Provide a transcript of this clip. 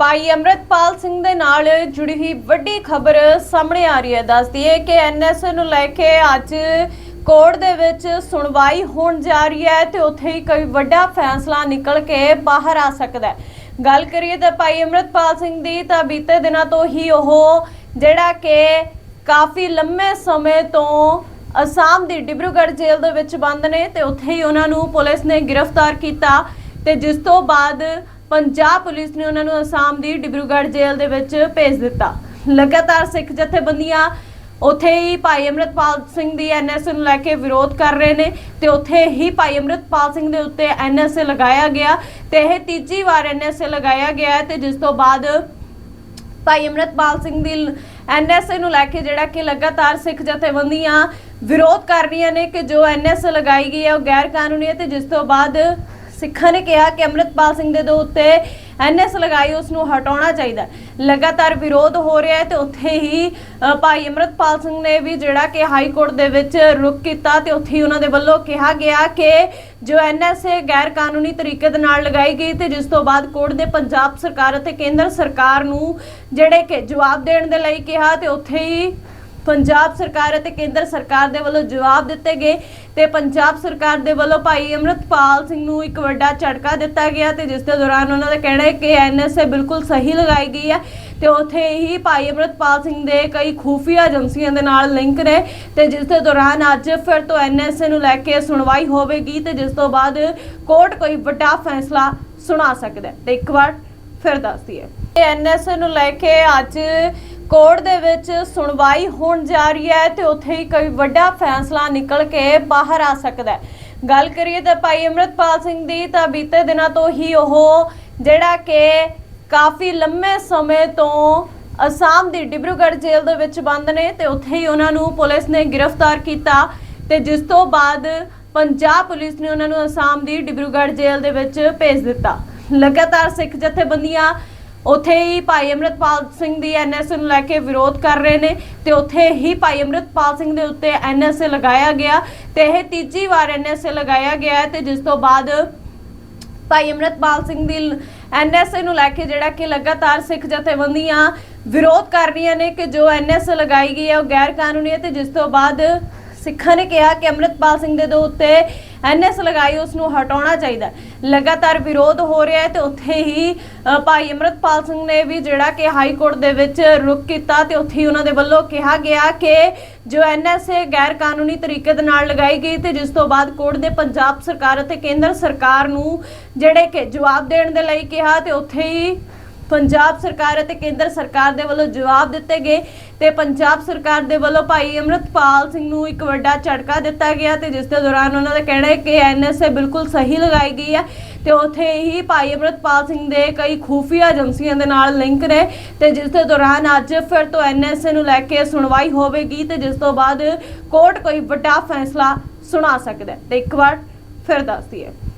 ਭਾਈ ਅਮਰਤਪਾਲ ਸਿੰਘ ਦੇ ਨਾਲ ਜੁੜੀ ਹੋਈ ਵੱਡੀ ਖਬਰ ਸਾਹਮਣੇ ਆ ਰਹੀ ਹੈ। ਦੱਸਦੀ ਹੈ ਕਿ ਐਨਐਸਏ ਨੂੰ ਲੈ ਕੇ ਅੱਜ ਕੋਰਟ ਦੇ ਵਿੱਚ ਸੁਣਵਾਈ ਹੋਣ ਜਾ ਰਹੀ ਹੈ ਤੇ ਉੱਥੇ ਹੀ ਕੋਈ ਵੱਡਾ ਫੈਸਲਾ ਨਿਕਲ ਕੇ ਬਾਹਰ ਆ ਸਕਦਾ ਹੈ। ਗੱਲ ਕਰੀਏ ਤਾਂ ਭਾਈ ਅਮਰਤਪਾਲ ਸਿੰਘ ਦੀ ਤਾਂ ਬੀਤੇ ਦਿਨਾਂ ਤੋਂ ਹੀ ਉਹ ਜਿਹੜਾ ਕਿ ਕਾਫੀ ਲੰਮੇ ਸਮੇਂ ਤੋਂ ਅਸਾਮ ਦੀ ਡਿਬਰੂਗੜ੍ਹ ਜੇਲ੍ਹ ਦੇ ਵਿੱਚ ਬੰਦ ਨੇ ਤੇ ਉੱਥੇ ਹੀ ਉਹਨਾਂ ਨੂੰ ਪੁਲਿਸ ਨੇ ਗ੍ਰਿਫਤਾਰ ਕੀਤਾ ਤੇ ਜਿਸ ਤੋਂ ਬਾਅਦ ਪੰਜਾਬ ਪੁਲਿਸ ਨੇ ਉਹਨਾਂ ਨੂੰ ਅਸਾਮ ਦੀ ਡਿਬਰੂਗੜ੍ਹ ਜੇਲ੍ਹ ਦੇ ਵਿੱਚ ਭੇਜ ਦਿੱਤਾ। ਲਗਾਤਾਰ ਸਿੱਖ ਜਥੇਬੰਦੀਆਂ ਉੱਥੇ ਹੀ ਭਾਈ ਅਮਰਤਪਾਲ ਸਿੰਘ ਦੀ ਐਨਐਸਏ ਨੂੰ ਲੈ ਕੇ ਵਿਰੋਧ ਕਰ ਰਹੇ ਨੇ ਤੇ ਉੱਥੇ ਹੀ ਭਾਈ ਅਮਰਤਪਾਲ ਸਿੰਘ ਦੇ ਉੱਤੇ ਐਨਐਸਏ ਲਗਾਇਆ ਗਿਆ ਤੇ ਇਹ ਤੀਜੀ ਵਾਰ ਐਨਐਸਏ ਲਗਾਇਆ ਗਿਆ ਹੈ ਤੇ ਜਿਸ ਤੋਂ ਬਾਅਦ ਭਾਈ ਅਮਰਤਪਾਲ ਸਿੰਘ ਦੀ ਐਨਐਸਏ ਨੂੰ ਲੈ ਕੇ ਜਿਹੜਾ ਕਿ ਲਗਾਤਾਰ ਸਿੱਖ ਜਥੇਬੰਦੀਆਂ ਵਿਰੋਧ ਕਰ ਰਹੀਆਂ ਨੇ ਕਿ ਜੋ ਐਨਐਸਏ ਲਗਾਈ ਗਈ ਹੈ ਉਹ ਗੈਰ ਕਾਨੂੰਨੀ ਹੈ ਤੇ ਜਿਸ ਤੋਂ ਬਾਅਦ ਸਿੱਖਾਂ ਨੇ ਕਿਹਾ ਕਿ ਅਮਰਤਪਾਲ ਸਿੰਘ ਦੇ ਦੋ ਉੱਤੇ ਐਨਐਸ ਲਗਾਈ, ਉਸ ਨੂੰ ਹਟਾਉਣਾ ਚਾਹੀਦਾ ਲਗਾਤਾਰ ਵਿਰੋਧ ਹੋ ਰਿਹਾ ਹੈ ਤੇ ਉੱਥੇ ਹੀ ਭਾਈ ਅਮਰਤਪਾਲ ਸਿੰਘ ਨੇ ਵੀ ਜਿਹੜਾ ਕਿ ਹਾਈ ਕੋਰਟ ਦੇ ਵਿੱਚ ਰੁਕ ਕੀਤਾ ਤੇ ਉੱਥੇ ਹੀ ਉਹਨਾਂ ਦੇ ਵੱਲੋਂ ਕਿਹਾ ਗਿਆ ਕਿ ਜੋ ਐਨਐਸਏ ਗੈਰ ਕਾਨੂੰਨੀ ਤਰੀਕੇ ਦੇ ਨਾਲ ਲਗਾਈ ਗਈ ਤੇ ਜਿਸ ਤੋਂ ਬਾਅਦ ਕੋਰਟ ਦੇ ਪੰਜਾਬ ਸਰਕਾਰ ਅਤੇ ਕੇਂਦਰ ਸਰਕਾਰ ਨੂੰ ਜਿਹੜੇ ਕਿ ਜਵਾਬ ਦੇਣ ਦੇ ਲਈ ਕਿਹਾ ਤੇ ਉੱਥੇ ਹੀ ਪੰਜਾਬ ਸਰਕਾਰ ਅਤੇ ਕੇਂਦਰ ਸਰਕਾਰ ਦੇ ਵੱਲੋਂ ਜਵਾਬ ਦਿੱਤੇ ਗਏ ਤੇ ਪੰਜਾਬ ਸਰਕਾਰ ਦੇ ਵੱਲੋਂ ਭਾਈ ਅਮਰਤਪਾਲ ਸਿੰਘ ਨੂੰ ਇੱਕ ਵੱਡਾ ਝਟਕਾ ਦਿੱਤਾ ਗਿਆ ਤੇ ਜਿਸ ਦੇ ਦੌਰਾਨ ਉਹਨਾਂ ਦਾ ਕਹਿਣਾ ਹੈ ਕਿ ਐਨਐਸਏ ਬਿਲਕੁਲ ਸਹੀ ਲਗਾਈ ਗਈ ਹੈ ਤੇ ਉੱਥੇ ਹੀ ਭਾਈ ਅਮਰਤਪਾਲ ਸਿੰਘ ਦੇ ਕਈ ਖੂਫੀਆ ਏਜੰਸੀਆਂ ਦੇ ਨਾਲ ਲਿੰਕ ਨੇ ਤੇ ਜਿਸ ਦੇ ਦੌਰਾਨ ਅੱਜ ਫਿਰ ਤੋਂ ਐਨਐਸਏ ਨੂੰ ਲੈ ਕੇ ਸੁਣਵਾਈ ਹੋਵੇਗੀ ਤੇ ਜਿਸ ਤੋਂ ਬਾਅਦ ਕੋਰਟ ਕੋਈ ਵੱਡਾ ਫੈਸਲਾ ਸੁਣਾ ਸਕਦਾ ਹੈ। ਤੇ ਇੱਕ ਵਾਰ ਫਿਰ ਦੱਸਦੀ ਹੈ। ਐਨਐਸਏ ਨੂੰ ਲੈ ਕੇ ਅੱਜ ਕੋਰਟ ਦੇ ਵਿੱਚ ਸੁਣਵਾਈ ਹੋਣ ਜਾ ਰਹੀ ਹੈ ਤੇ ਉੱਥੇ ਹੀ ਕੋਈ ਵੱਡਾ ਫੈਸਲਾ ਨਿਕਲ ਕੇ ਬਾਹਰ ਆ ਸਕਦਾ ਹੈ। ਗੱਲ ਕਰੀਏ ਤਾਂ ਭਾਈ ਅਮਰਤਪਾਲ ਸਿੰਘ ਦੀ ਤਾਂ ਬੀਤੇ ਦਿਨਾਂ ਤੋਂ ਹੀ ਉਹ ਜਿਹੜਾ ਕਿ ਕਾਫੀ ਲੰਮੇ ਸਮੇਂ ਤੋਂ ਅਸਾਮ ਦੀ ਡਿਬਰੂਗੜ੍ਹ ਜੇਲ੍ਹ ਦੇ ਵਿੱਚ ਬੰਦ ਨੇ ਤੇ ਉੱਥੇ ਹੀ ਉਹਨਾਂ ਨੂੰ ਪੁਲਿਸ ਨੇ ਗ੍ਰਿਫਤਾਰ ਕੀਤਾ ਤੇ ਜਿਸ ਤੋਂ ਬਾਅਦ ਪੰਜਾਬ ਪੁਲਿਸ ਨੇ ਉਹਨਾਂ ਨੂੰ ਅਸਾਮ ਦੀ ਡਿਬਰੂਗੜ੍ਹ ਜੇਲ੍ਹ ਦੇ ਵਿੱਚ ਭੇਜ ਦਿੱਤਾ। ਲਗਾਤਾਰ ਸਿੱਖ ਜਥੇਬੰਦੀਆਂ ਉੱਥੇ ਹੀ ਭਾਈ ਅਮਰਤਪਾਲ ਸਿੰਘ ਦੀ ਐਨਐਸਏ ਨੂੰ ਲੈ ਕੇ ਵਿਰੋਧ ਕਰ ਰਹੇ ਨੇ ਤੇ ਉੱਥੇ ਹੀ ਭਾਈ ਅਮਰਤਪਾਲ ਸਿੰਘ ਦੇ ਉੱਤੇ ਐਨਐਸਏ ਲਗਾਇਆ ਗਿਆ ਤੇ ਇਹ ਤੀਜੀ ਵਾਰ ਐਨਐਸਏ ਲਗਾਇਆ ਗਿਆ ਹੈ ਤੇ ਜਿਸ ਤੋਂ ਬਾਅਦ ਭਾਈ ਅਮਰਤਪਾਲ ਸਿੰਘ ਦੀ ਐਨਐਸਏ ਨੂੰ ਲੈ ਕੇ ਜਿਹੜਾ ਕਿ ਲਗਾਤਾਰ ਸਿੱਖ ਜਥੇਬੰਦੀਆਂ ਵਿਰੋਧ ਕਰ ਰਹੀਆਂ ਨੇ ਕਿ ਜੋ ਐਨਐਸਏ ਲਗਾਈ ਗਈ ਹੈ ਉਹ ਗੈਰ ਕਾਨੂੰਨੀ ਹੈ ਤੇ ਜਿਸ ਤੋਂ ਬਾਅਦ ਸਿੱਖਾਂ ਨੇ ਕਿਹਾ ਕਿ ਅਮਰਤਪਾਲ ਸਿੰਘ ਦੇ ਦੋ ਉੱਤੇ ਐਨਐਸ ਲਗਾਈ ਉਸ ਨੂੰ ਹਟਾਉਣਾ ਚਾਹੀਦਾ ਲਗਾਤਾਰ ਵਿਰੋਧ ਹੋ ਰਿਹਾ ਹੈ ਤੇ ਉੱਥੇ ਹੀ ਭਾਈ ਅਮਰਤਪਾਲ ਸਿੰਘ ਨੇ ਵੀ ਜਿਹੜਾ ਕਿ ਹਾਈ ਕੋਰਟ ਦੇ ਵਿੱਚ ਰੁਕ ਕੀਤਾ ਤੇ ਉੱਥੇ ਹੀ ਉਹਨਾਂ ਦੇ ਵੱਲੋਂ ਕਿਹਾ ਗਿਆ ਕਿ ਜੋ ਐਨਐਸਏ ਗੈਰ ਕਾਨੂੰਨੀ ਤਰੀਕੇ ਦੇ ਨਾਲ ਲਗਾਈ ਗਈ ਤੇ ਜਿਸ ਤੋਂ ਬਾਅਦ ਕੋਰਟ ਦੇ ਪੰਜਾਬ ਸਰਕਾਰ ਅਤੇ ਕੇਂਦਰ ਸਰਕਾਰ ਨੂੰ ਜਿਹੜੇ ਕਿ ਜਵਾਬ ਦੇਣ ਦੇ ਲਈ ਕਿਹਾ ਤੇ ਉੱਥੇ ਹੀ ਪੰਜਾਬ ਸਰਕਾਰ ਅਤੇ ਕੇਂਦਰ ਸਰਕਾਰ ਦੇ ਵੱਲੋਂ ਜਵਾਬ ਦਿੱਤੇ ਗਏ ਤੇ ਪੰਜਾਬ ਸਰਕਾਰ ਦੇ ਵੱਲੋਂ ਭਾਈ ਅਮਰਤਪਾਲ ਸਿੰਘ ਨੂੰ ਇੱਕ ਵੱਡਾ ਝਟਕਾ ਦਿੱਤਾ ਗਿਆ ਤੇ ਜਿਸ ਦੇ ਦੌਰਾਨ ਉਹਨਾਂ ਦਾ ਕਹਿਣਾ ਹੈ ਕਿ ਐਨਐਸਏ ਬਿਲਕੁਲ ਸਹੀ ਲਗਾਈ ਗਈ ਹੈ ਤੇ ਉੱਥੇ ਹੀ ਭਾਈ ਅਮਰਤਪਾਲ ਸਿੰਘ ਦੇ ਕਈ ਖੂਫੀਆ ਏਜੰਸੀਆਂ ਦੇ ਨਾਲ ਲਿੰਕ ਨੇ ਤੇ ਜਿਸ ਦੇ ਦੌਰਾਨ ਅੱਜ ਫਿਰ ਤੋਂ ਐਨਐਸਏ ਨੂੰ ਲੈ ਕੇ ਸੁਣਵਾਈ ਹੋਵੇਗੀ ਤੇ ਜਿਸ ਤੋਂ ਬਾਅਦ ਕੋਰਟ ਕੋਈ ਵੱਡਾ ਫੈਸਲਾ ਸੁਣਾ ਸਕਦਾ ਹੈ। ਤੇ ਇੱਕ ਵਾਰ ਫਿਰ ਦੱਸਦੀ ਹੈ।